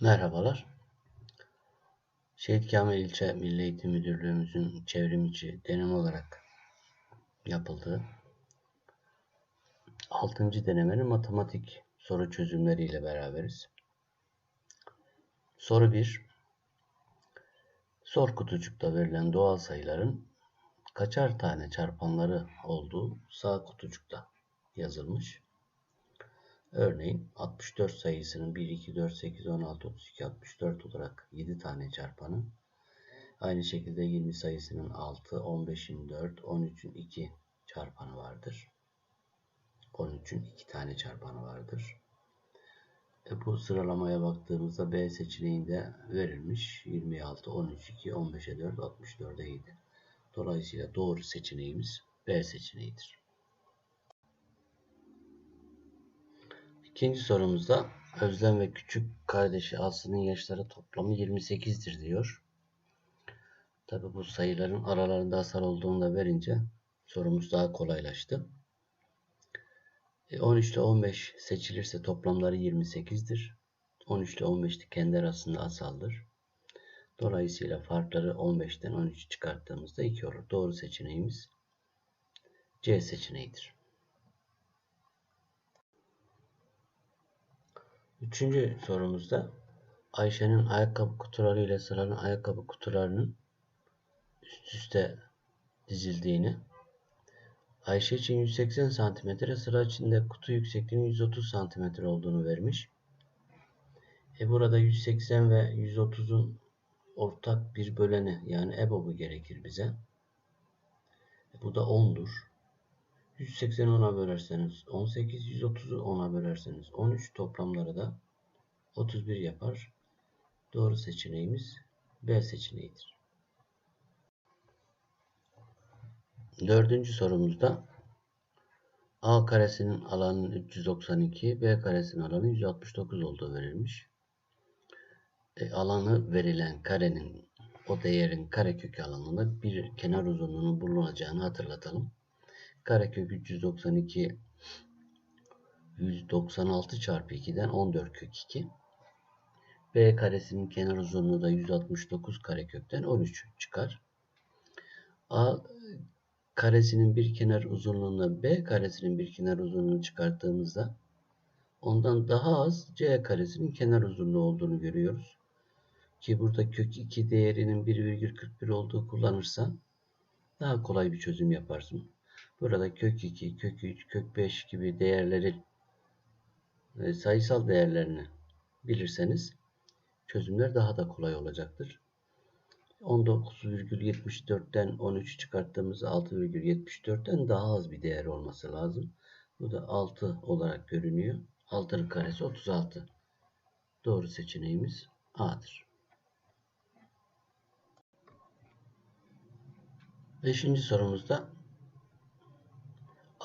Merhabalar. Şehit Kamil İlçe Milli Eğitim Müdürlüğümüzün çevrim içi deneme olarak yapıldığı 6. denemenin matematik soru çözümleriyle beraberiz. Soru 1. Sor kutucukta verilen doğal sayıların kaçar tane çarpanları olduğu sağ kutucukta yazılmış. Örneğin 64 sayısının 1, 2, 4, 8, 16, 32, 64 olarak 7 tane çarpanı. Aynı şekilde 20 sayısının 6, 15'in 4, 13'ün 2 çarpanı vardır. 13'ün 2 tane çarpanı vardır. E bu sıralamaya baktığımızda B seçeneğinde verilmiş 26, 13, 2, 15'e 4, 64'e 7. Dolayısıyla doğru seçeneğimiz B seçeneğidir. İkinci sorumuzda Özlem ve küçük kardeşi Aslı'nın yaşları toplamı 28'dir diyor. Tabi bu sayıların aralarında asal olduğunu da verince sorumuz daha kolaylaştı. 13 e, ile 15 seçilirse toplamları 28'dir. 13 ile 15 de kendi arasında asaldır. Dolayısıyla farkları 15'ten 13 çıkarttığımızda 2 olur. Doğru seçeneğimiz C seçeneğidir. Üçüncü sorumuzda Ayşe'nin ayakkabı kutuları ile sıranın ayakkabı kutularının üst üste dizildiğini, Ayşe için 180 cm, sıra içinde kutu yüksekliğinin 130 cm olduğunu vermiş. E burada 180 ve 130'un ortak bir böleni yani EBOB'u gerekir bize. E bu da 10'dur. 180'i 10'a bölerseniz 18, 130'u 10'a bölerseniz 13 toplamları da 31 yapar. Doğru seçeneğimiz B seçeneğidir. Dördüncü sorumuzda A karesinin alanının 392, B karesinin alanı 169 olduğu verilmiş. E, alanı verilen karenin o değerin karekök alanında bir kenar uzunluğunun bulunacağını hatırlatalım. Karekök 392 196 çarpı 2'den 14 kök 2. B karesinin kenar uzunluğu da 169 karekökten 13 çıkar. A karesinin bir kenar uzunluğunda B karesinin bir kenar uzunluğunu çıkarttığımızda ondan daha az C karesinin kenar uzunluğu olduğunu görüyoruz. Ki burada kök 2 değerinin 1,41 olduğu kullanırsa daha kolay bir çözüm yaparsın. Burada kök 2, kök 3, kök 5 gibi değerleri e, sayısal değerlerini bilirseniz çözümler daha da kolay olacaktır. 19,74'ten 13 çıkarttığımızda 6,74'ten daha az bir değer olması lazım. Bu da 6 olarak görünüyor. 6'nın karesi 36. Doğru seçeneğimiz A'dır. Beşinci sorumuzda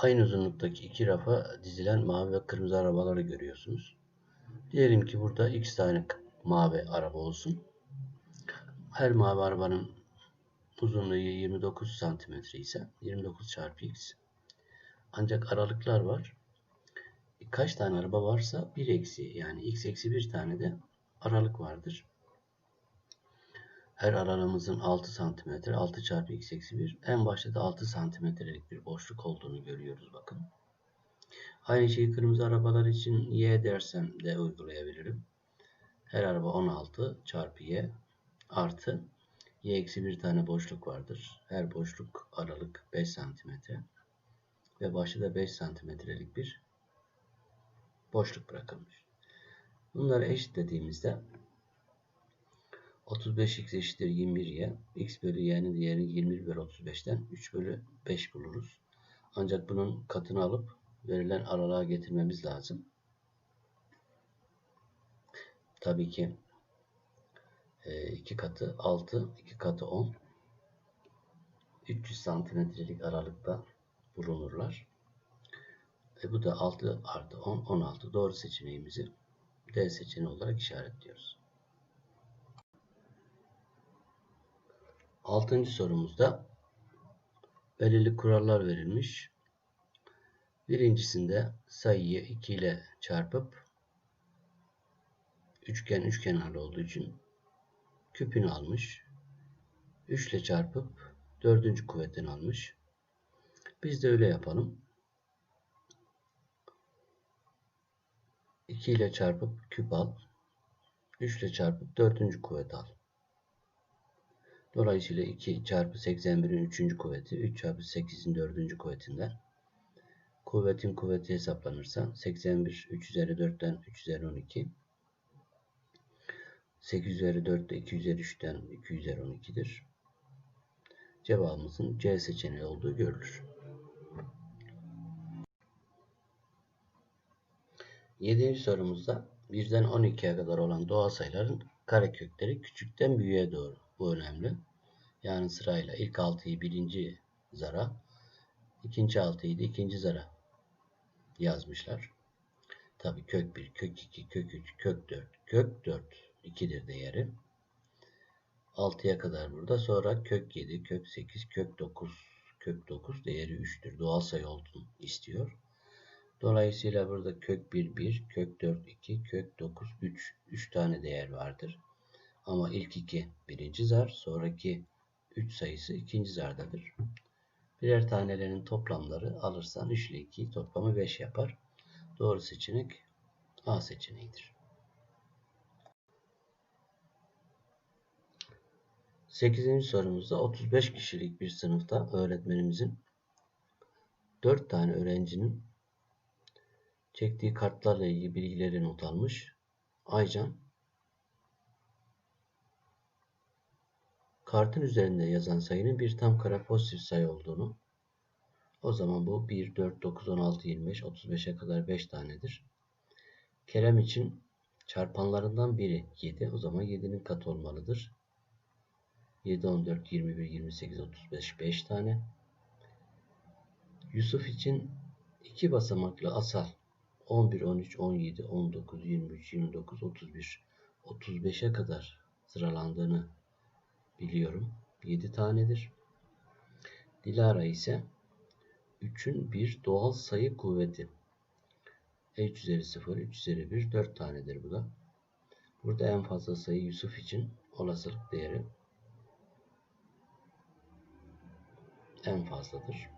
aynı uzunluktaki iki rafa dizilen mavi ve kırmızı arabaları görüyorsunuz. Diyelim ki burada x tane mavi araba olsun. Her mavi arabanın uzunluğu 29 cm ise 29 çarpı x. Ancak aralıklar var. Kaç tane araba varsa 1 eksi yani x eksi 1 tane de aralık vardır. Her aralığımızın 6 cm 6 çarpı x eksi 1 en başta da 6 santimetrelik bir boşluk olduğunu görüyoruz bakın. Aynı şeyi kırmızı arabalar için y dersem de uygulayabilirim. Her araba 16 çarpı y artı y eksi bir tane boşluk vardır. Her boşluk aralık 5 santimetre ve başı da 5 santimetrelik bir boşluk bırakılmış. Bunları eşitlediğimizde 35x eşittir 21y. x bölü y'nin değerini 21 bölü 35'ten 3 bölü 5 buluruz. Ancak bunun katını alıp verilen aralığa getirmemiz lazım. Tabii ki 2 e, katı 6, 2 katı 10. 300 santimetrelik aralıkta bulunurlar. E bu da 6 artı 10, 16. Doğru seçeneğimizi D seçeneği olarak işaretliyoruz. Altıncı sorumuzda belirli kurallar verilmiş. Birincisinde sayıyı 2 ile çarpıp üçgen üç kenarlı olduğu için küpünü almış. 3 ile çarpıp dördüncü kuvvetini almış. Biz de öyle yapalım. 2 ile çarpıp küp al. 3 ile çarpıp dördüncü kuvvet al. Dolayısıyla 2 çarpı 81'in 3. kuvveti 3 çarpı 8'in 4. kuvvetinden kuvvetin kuvveti hesaplanırsa 81 3 üzeri 4'ten 3 üzeri 12 8 üzeri 4 de 2 üzeri 3'ten 2 üzeri 12'dir. Cevabımızın C seçeneği olduğu görülür. Yedinci sorumuzda 1'den 12'ye kadar olan doğal sayıların karekökleri küçükten büyüğe doğru. Bu önemli. Yani sırayla ilk 6'yı birinci zara, ikinci 6'yı da ikinci zara yazmışlar. Tabi kök 1, kök 2, kök 3, kök 4, kök 4 2'dir değeri. 6'ya kadar burada. Sonra kök 7, kök 8, kök 9, kök 9 değeri 3'tür. Doğal sayı olduğunu istiyor. Dolayısıyla burada kök 1, 1, kök 4, 2, kök 9, 3. 3 tane değer vardır. Ama ilk iki birinci zar, sonraki 3 sayısı ikinci zardadır. Birer tanelerin toplamları alırsan 3 ile 2 toplamı 5 yapar. Doğru seçenek A seçeneğidir. 8. sorumuzda 35 kişilik bir sınıfta öğretmenimizin 4 tane öğrencinin çektiği kartlarla ilgili bilgileri not almış. Aycan kartın üzerinde yazan sayının bir tam kare pozitif sayı olduğunu o zaman bu 1, 4, 9, 16, 25, 35'e kadar 5 tanedir. Kerem için çarpanlarından biri 7. O zaman 7'nin katı olmalıdır. 7, 14, 21, 28, 35, 5 tane. Yusuf için iki basamaklı asal 11, 13, 17, 19, 23, 29, 31, 35'e kadar sıralandığını biliyorum. 7 tanedir. Dilara ise 3'ün bir doğal sayı kuvveti. E 3 üzeri 0, 3 üzeri 1, 4 tanedir bu da. Burada en fazla sayı Yusuf için olasılık değeri en fazladır.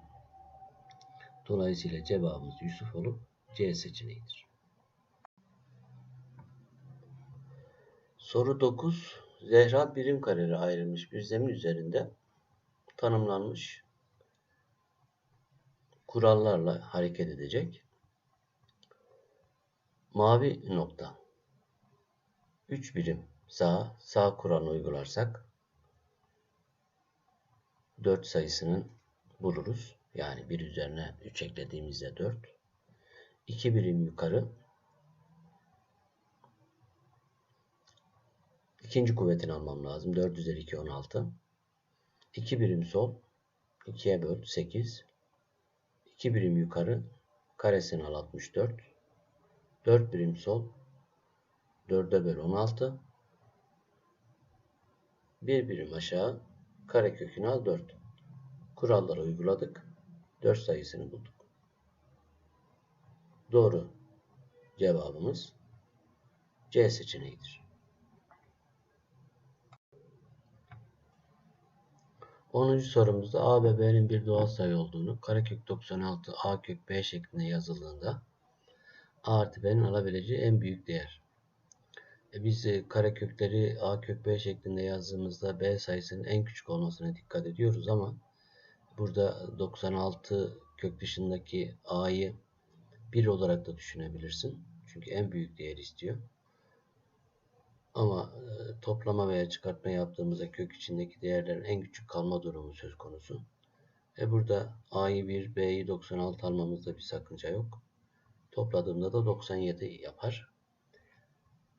Dolayısıyla cevabımız Yusuf olup C seçeneğidir. Soru 9. Zehra birim kareli ayrılmış bir zemin üzerinde tanımlanmış kurallarla hareket edecek. Mavi nokta 3 birim sağ, sağ kuralını uygularsak 4 sayısının buluruz. Yani 1 üzerine 3 eklediğimizde 4. 2 birim yukarı ikinci kuvvetini almam lazım. 4 üzeri 2 16. 2 birim sol 2'ye böl 8. 2 birim yukarı karesini al 64. 4 birim sol 4'e böl 16. 1 birim aşağı karekökünü al 4. Kuralları uyguladık. 4 sayısını bulduk. Doğru cevabımız C seçeneğidir. 10. sorumuzda a ve b'nin bir doğal sayı olduğunu karekök 96 a kök b şeklinde yazıldığında a artı b'nin alabileceği en büyük değer. E biz e, karekökleri a kök b şeklinde yazdığımızda b sayısının en küçük olmasına dikkat ediyoruz ama burada 96 kök dışındaki a'yı 1 olarak da düşünebilirsin. Çünkü en büyük değer istiyor. Ama e, toplama veya çıkartma yaptığımızda kök içindeki değerlerin en küçük kalma durumu söz konusu. E burada a'yı 1, b'yi 96 almamızda bir sakınca yok. Topladığımda da 97 yapar.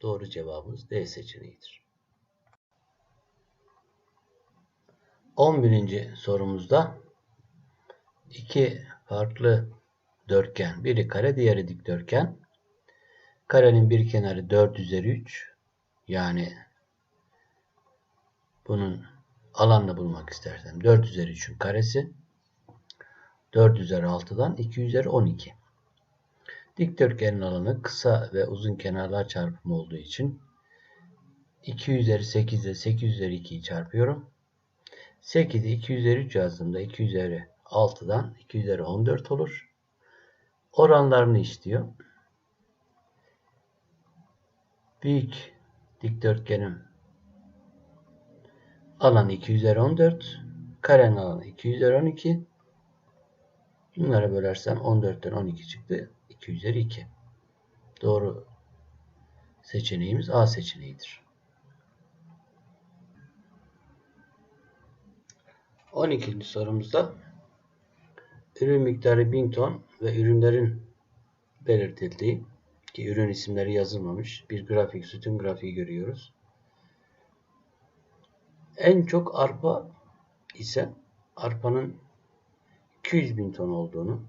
Doğru cevabımız D seçeneğidir. 11. sorumuzda iki farklı dörtgen, biri kare, diğeri dikdörtgen. Karenin bir kenarı 4 üzeri 3. Yani bunun alanını bulmak istersem 4 üzeri 3'ün karesi 4 üzeri 6'dan 2 üzeri 12. Dikdörtgenin alanı kısa ve uzun kenarlar çarpımı olduğu için 2 üzeri 8 ile 8 üzeri 2'yi çarpıyorum. 8'i 2 üzeri 3 yazdığımda 2 üzeri 6'dan 2 üzeri 14 olur. Oranlarını istiyor. Büyük dikdörtgenim alanı 2 üzeri 14. Karenin alanı 2 üzeri 12. Bunlara bölersem 14'ten 12 çıktı. 2 üzeri 2. Doğru seçeneğimiz A seçeneğidir. 12. sorumuzda ürün miktarı 1000 ton ve ürünlerin belirtildiği ki ürün isimleri yazılmamış bir grafik, sütun grafiği görüyoruz. En çok arpa ise arpanın 200 bin ton olduğunu,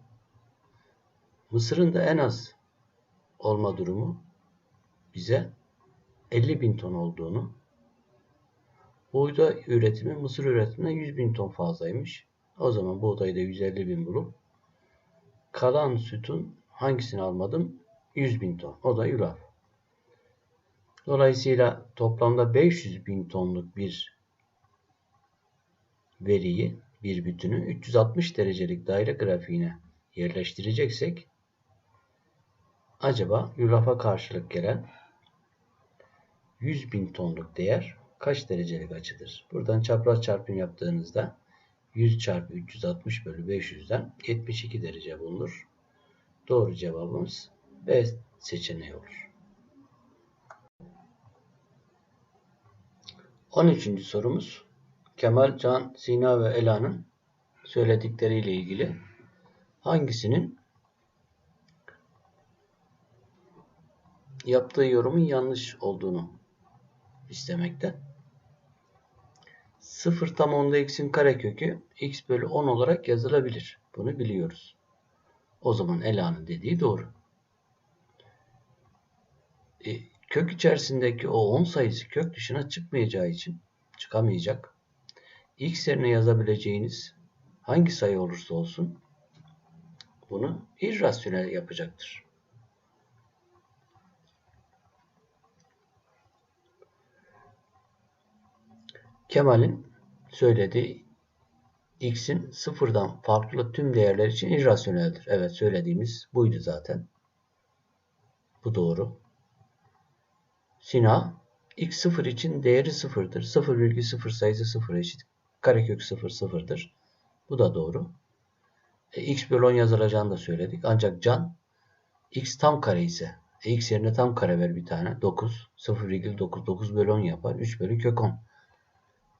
mısırın da en az olma durumu bize 50 bin ton olduğunu, buğday üretimi mısır üretiminden 100 bin ton fazlaymış. O zaman buğdayda 150 bin bulup kalan sütun hangisini almadım? 100 bin ton. O da yulaf. Dolayısıyla toplamda 500 bin tonluk bir veriyi, bir bütünü 360 derecelik daire grafiğine yerleştireceksek acaba yulafa karşılık gelen 100 bin tonluk değer kaç derecelik açıdır? Buradan çapraz çarpım yaptığınızda 100 çarpı 360 bölü 500'den 72 derece bulunur. Doğru cevabımız B seçeneği olur. 13. sorumuz Kemal, Can, Sina ve Ela'nın söyledikleriyle ilgili hangisinin yaptığı yorumun yanlış olduğunu istemekte. 0 tam onda x'in karekökü x bölü 10 olarak yazılabilir. Bunu biliyoruz. O zaman Ela'nın dediği doğru. E, kök içerisindeki o 10 sayısı kök dışına çıkmayacağı için çıkamayacak. X yerine yazabileceğiniz hangi sayı olursa olsun bunu irrasyonel yapacaktır. Kemal'in söylediği x'in sıfırdan farklı tüm değerler için irrasyoneldir. Evet söylediğimiz buydu zaten. Bu doğru. Sina x sıfır için değeri sıfırdır. 0,0 sayısı sıfıra eşit. Karekök sıfır sıfırdır. Bu da doğru. E, x bölü 10 yazılacağını da söyledik. Ancak can x tam kare ise e, x yerine tam kare ver bir tane. 9. 0,9. 9 bölü 10 yapar. 3 bölü kök 10.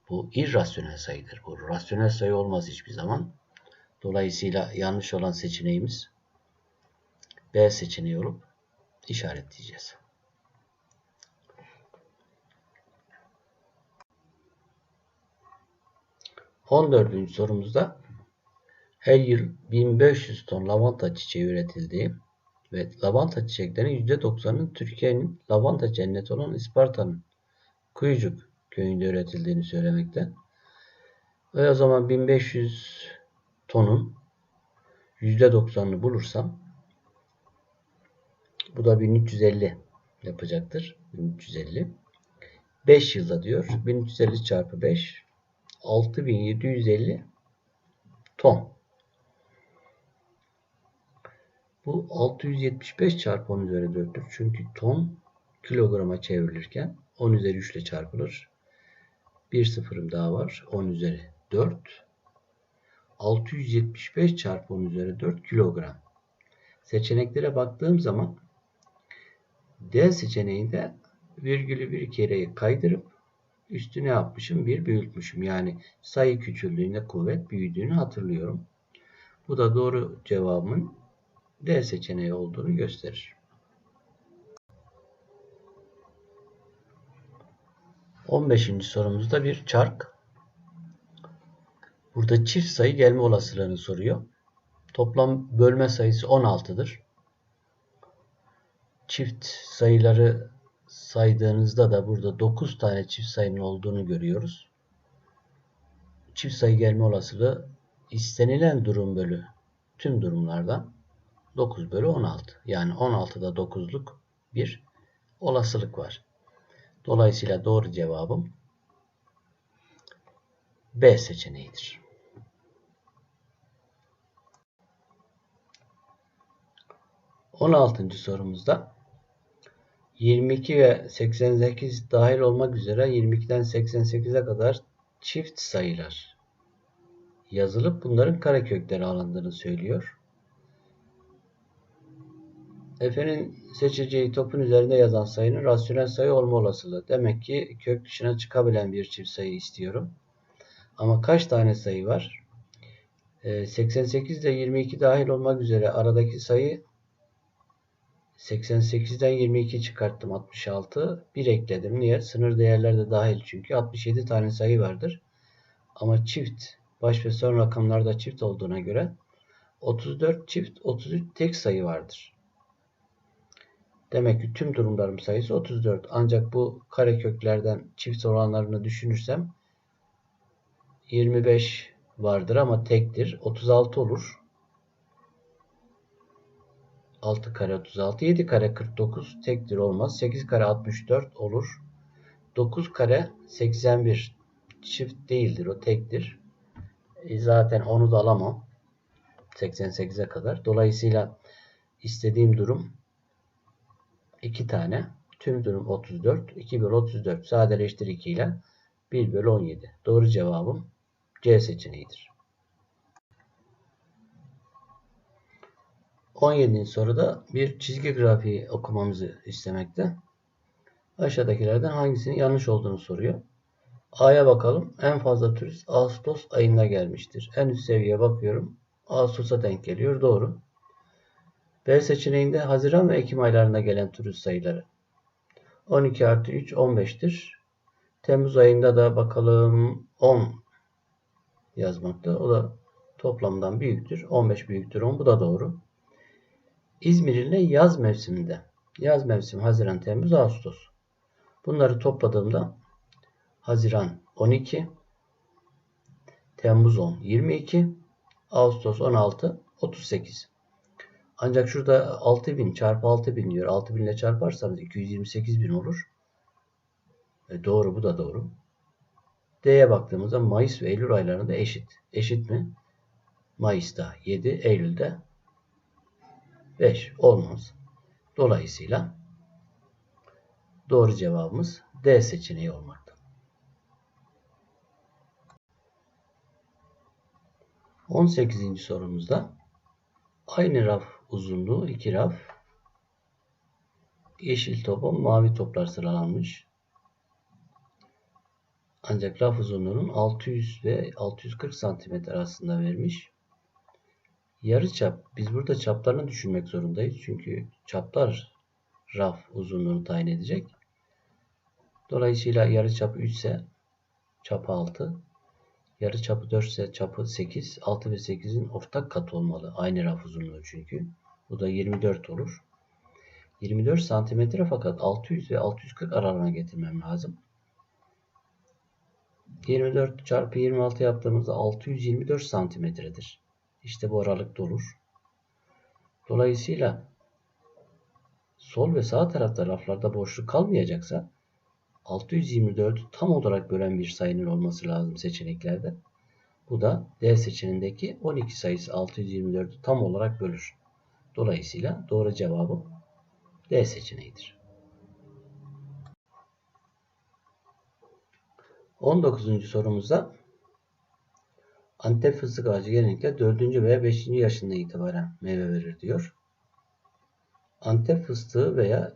Bu irrasyonel sayıdır. Bu rasyonel sayı olmaz hiçbir zaman. Dolayısıyla yanlış olan seçeneğimiz B seçeneği olup işaretleyeceğiz. 14. sorumuzda her yıl 1500 ton lavanta çiçeği üretildiği ve lavanta çiçeklerinin %90'ının Türkiye'nin lavanta cenneti olan Isparta'nın Kuyucuk köyünde üretildiğini söylemekte. Ve o zaman 1500 tonun %90'ını bulursam bu da 1350 yapacaktır. 1350. 5 yılda diyor. 1350 çarpı 5 6750 ton. Bu 675 çarpı 10 üzeri 4'tür. Çünkü ton kilograma çevrilirken 10 üzeri 3 ile çarpılır. Bir sıfırım daha var. 10 üzeri 4. 675 çarpı 10 üzeri 4 kilogram. Seçeneklere baktığım zaman D seçeneğinde virgülü bir kere kaydırıp üstüne yapmışım bir büyütmüşüm. Yani sayı küçüldüğünde kuvvet büyüdüğünü hatırlıyorum. Bu da doğru cevabımın D seçeneği olduğunu gösterir. 15. sorumuzda bir çark. Burada çift sayı gelme olasılığını soruyor. Toplam bölme sayısı 16'dır. Çift sayıları saydığınızda da burada 9 tane çift sayının olduğunu görüyoruz. Çift sayı gelme olasılığı istenilen durum bölü tüm durumlardan 9 bölü 16. Yani 16'da 9'luk bir olasılık var. Dolayısıyla doğru cevabım B seçeneğidir. 16. sorumuzda 22 ve 88 dahil olmak üzere 22'den 88'e kadar çift sayılar yazılıp bunların karekökleri alındığını söylüyor. Efe'nin seçeceği topun üzerinde yazan sayının rasyonel sayı olma olasılığı. Demek ki kök dışına çıkabilen bir çift sayı istiyorum. Ama kaç tane sayı var? 88 ile 22 dahil olmak üzere aradaki sayı 88'den 22 çıkarttım 66. 1 ekledim. Niye? Sınır değerler de dahil çünkü 67 tane sayı vardır. Ama çift baş ve son rakamlarda çift olduğuna göre 34 çift 33 tek sayı vardır. Demek ki tüm durumlarım sayısı 34. Ancak bu kareköklerden çift olanlarını düşünürsem 25 vardır ama tektir. 36 olur. 6 kare 36. 7 kare 49 tektir olmaz. 8 kare 64 olur. 9 kare 81 çift değildir. O tektir. E zaten onu da alamam. 88'e kadar. Dolayısıyla istediğim durum 2 tane. Tüm durum 34. 2 bölü 34 sadeleştir 2 ile 1 bölü 17. Doğru cevabım C seçeneğidir. 17. soruda bir çizgi grafiği okumamızı istemekte. Aşağıdakilerden hangisinin yanlış olduğunu soruyor. A'ya bakalım. En fazla turist Ağustos ayında gelmiştir. En üst seviyeye bakıyorum. Ağustos'a denk geliyor. Doğru. B seçeneğinde Haziran ve Ekim aylarında gelen turist sayıları. 12 artı 3 15'tir. Temmuz ayında da bakalım 10 yazmakta. O da toplamdan büyüktür. 15 büyüktür 10. Bu da doğru. İzmir ile yaz mevsiminde. Yaz mevsimi Haziran, Temmuz, Ağustos. Bunları topladığımda Haziran 12, Temmuz 10, 22, Ağustos 16, 38. Ancak şurada 6000 çarpı 6000 diyor. 6000 ile çarparsanız 228 bin olur. E doğru bu da doğru. D'ye baktığımızda Mayıs ve Eylül aylarında eşit. Eşit mi? Mayıs'ta 7, Eylül'de 5 olmaz. Dolayısıyla doğru cevabımız D seçeneği olmakta. 18. sorumuzda aynı raf uzunluğu iki raf yeşil topa mavi toplar sıralanmış. Ancak raf uzunluğunun 600 ve 640 cm arasında vermiş. Yarı çap. Biz burada çaplarını düşünmek zorundayız. Çünkü çaplar raf uzunluğunu tayin edecek. Dolayısıyla yarı çapı 3 ise çapı 6. Yarı çapı 4 ise çapı 8. 6 ve 8'in ortak katı olmalı. Aynı raf uzunluğu çünkü. Bu da 24 olur. 24 santimetre fakat 600 ve 640 aralığına getirmem lazım. 24 çarpı 26 yaptığımızda 624 santimetredir. İşte bu aralıkta olur. Dolayısıyla sol ve sağ tarafta raflarda boşluk kalmayacaksa 624'ü tam olarak bölen bir sayının olması lazım seçeneklerde. Bu da D seçeneğindeki 12 sayısı 624'ü tam olarak bölür. Dolayısıyla doğru cevabı D seçeneğidir. 19. sorumuzda Antep fıstık ağacı genellikle 4. veya 5. yaşında itibaren meyve verir diyor. Antep fıstığı veya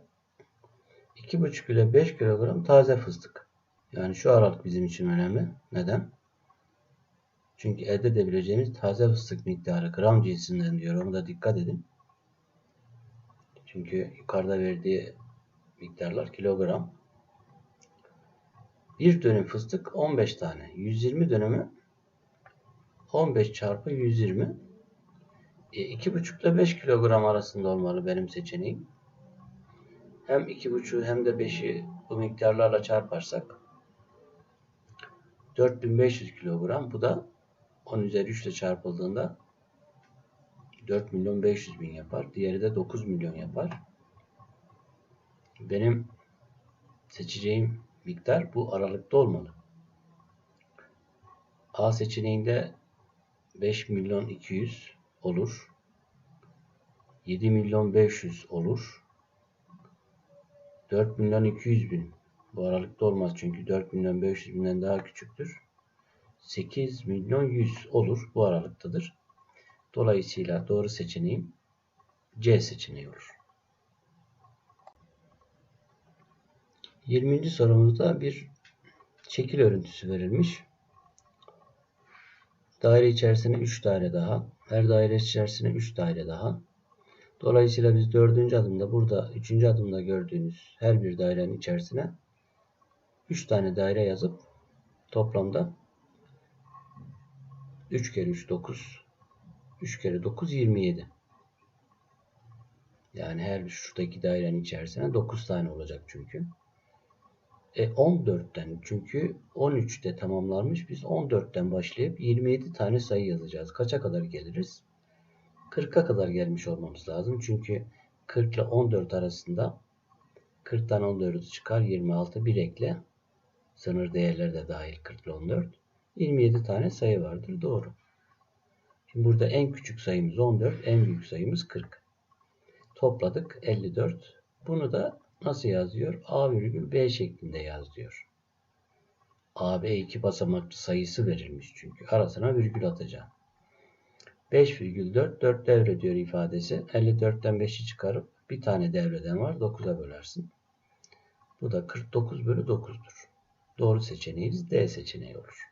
2,5 ile 5 kilogram taze fıstık. Yani şu aralık bizim için önemli. Neden? Çünkü elde edebileceğimiz taze fıstık miktarı gram cinsinden diyor. Onu da dikkat edin. Çünkü yukarıda verdiği miktarlar kilogram. Bir dönüm fıstık 15 tane. 120 dönümü 15 çarpı 120 e, 2,5 ile 5 kilogram arasında olmalı benim seçeneğim. Hem 2,5 hem de 5'i bu miktarlarla çarparsak 4500 kilogram. Bu da 10 üzeri 3 ile çarpıldığında 4 milyon 500 bin yapar. Diğeri de 9 milyon yapar. Benim seçeceğim miktar bu aralıkta olmalı. A seçeneğinde 5 milyon 200 olur. 7 milyon 500 olur. 4 milyon 200 bin. Bu aralıkta olmaz çünkü 4 milyon 500 binden daha küçüktür. 8 milyon 100 olur. Bu aralıktadır. Dolayısıyla doğru seçeneğim C seçeneği olur. 20. sorumuzda bir şekil örüntüsü verilmiş. Daire içerisine 3 daire daha. Her daire içerisine 3 daire daha. Dolayısıyla biz dördüncü adımda burada üçüncü adımda gördüğünüz her bir dairenin içerisine 3 tane daire yazıp toplamda 3 kere 3 9 3 kere 9 27 yani her şuradaki dairenin içerisine 9 tane olacak çünkü. E 14'ten çünkü 13'te tamamlanmış. Biz 14'ten başlayıp 27 tane sayı yazacağız. Kaça kadar geliriz? 40'a kadar gelmiş olmamız lazım. Çünkü 40 ile 14 arasında 40'tan 14'ü çıkar 26 bir ekle. Sınır değerleri de dahil 40 ile 14. 27 tane sayı vardır. Doğru. Şimdi burada en küçük sayımız 14, en büyük sayımız 40. Topladık 54. Bunu da nasıl yazıyor? A virgül B şeklinde yaz diyor. A, B iki basamaklı sayısı verilmiş çünkü. Arasına virgül atacağım. 5,4 4 devre diyor ifadesi. 54'ten 5'i çıkarıp bir tane devreden var. 9'a bölersin. Bu da 49 bölü 9'dur. Doğru seçeneğimiz D seçeneği olur.